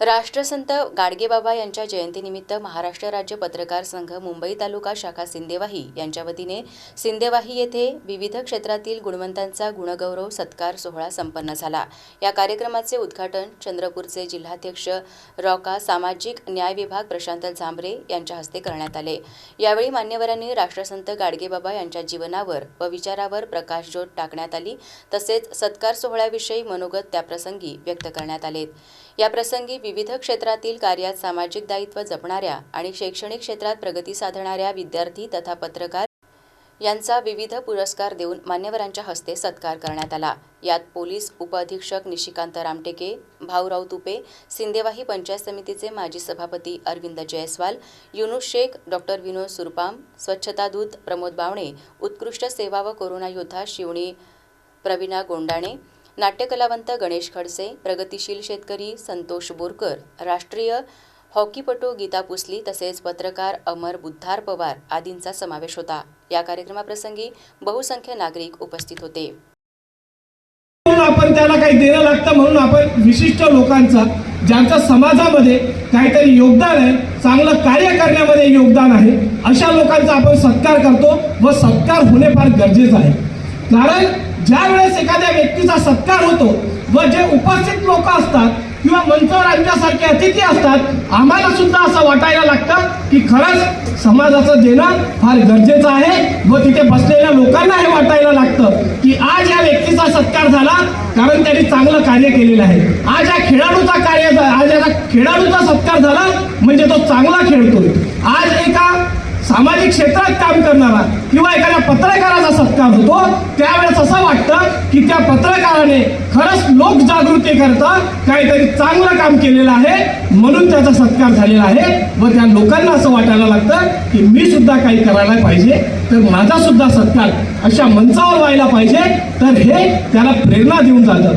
राष्ट्रसंत गाडगेबाबा यांच्या जयंतीनिमित्त महाराष्ट्र राज्य पत्रकार संघ मुंबई तालुका शाखा सिंदेवाही यांच्या वतीने सिंदेवाही येथे विविध क्षेत्रातील गुणवंतांचा गुणगौरव सत्कार सोहळा संपन्न झाला. या कार्यक्रमाचे उद्घाटन चंद्रपूरचे जिल्हाध्यक्ष रॉका सामाजिक न्याय विभाग प्रशांत झांबरे यांच्या हस्ते करण्यात आले. यावेळी मान्यवरांनी राष्ट्रसंत गाडगेबाबा यांच्या जीवनावर व विचारावर प्रकाशज्योत टाकण्यात आली तसेच सत्कार सोहळ्याविषयी मनोगत त्याप्रसंगी व्यक्त करण्यात आले याप्रसंगी विविध क्षेत्रातील कार्यात सामाजिक दायित्व जपणाऱ्या आणि शैक्षणिक क्षेत्रात प्रगती साधणाऱ्या विद्यार्थी तथा पत्रकार यांचा विविध पुरस्कार देऊन मान्यवरांच्या हस्ते सत्कार करण्यात आला. यात पोलीस उपअधीक्षक निशिकांत रामटेके भाऊराव तुपे सिंदेवाही पंचायत समितीचे माजी सभापती अरविंद जयस्वाल युनुस शेख डॉक्टर विनोद सुरपाम स्वच्छता दूत प्रमोद बावणे उत्कृष्ट सेवा व कोरोना योद्धा शिवणी प्रवीणा गोंडाणे नाट्यकलावंत गणेश खडसे प्रगतिशील शेतकरी संतोष बोरकर राष्ट्रीय हॉकीपटू गीता पुसली तसेच पत्रकार अमर बुद्धार पवार आदींचा समावेश होता. या कार्यक्रमाप्रसंगी बहुसंख्य नागरिक उपस्थित होते. म्हणून आपण त्याला काही देणं लागतं म्हणून आपण विशिष्ट लोकांचा ज्यांचं समाजामध्ये काहीतरी योगदान आहे चांगलं कार्य करण्यामध्ये योगदान आहे अशा लोकांचा आपण सत्कार करतो व सत्कार होणे फार गरजेचं आहे. कारण ज्या वेळेस एखाद्या व्यक्तीचा सत्कार होतो व जे उपस्थित लोक असतात किंवा मंचावर आमच्यासारखे अतिथी असतात आम्हाला सुद्धा असं वाटायला लागतं की खरंच समाजाचं देणं फार गरजेचं आहे व तिथे बसलेल्या लोकांना हे वाटायला लागतं की आज या व्यक्तीचा सत्कार झाला कारण त्यांनी चांगलं कार्य केलेलं आहे. आज या खेळाडूचा कार्य आज या खेळाडूचा सत्कार झाला म्हणजे तो चांगला खेळतोय. आज सामाजिक क्षेत्रात काम करणारा किंवा एखाद्या पत्रकाराचा सत्कार होतो त्यावेळेस असं वाटतं की त्या पत्रकाराने खरंच लोकजागृती करता काहीतरी चांगलं काम केलेलं आहे म्हणून त्याचा सत्कार झालेला आहे व त्या लोकांना असं वाटायला लागतं की मी सुद्धा काही करायला पाहिजे तर माझा सुद्धा सत्कार अशा मंचावर व्हायला पाहिजे तर हे त्याला प्रेरणा देऊन जातं.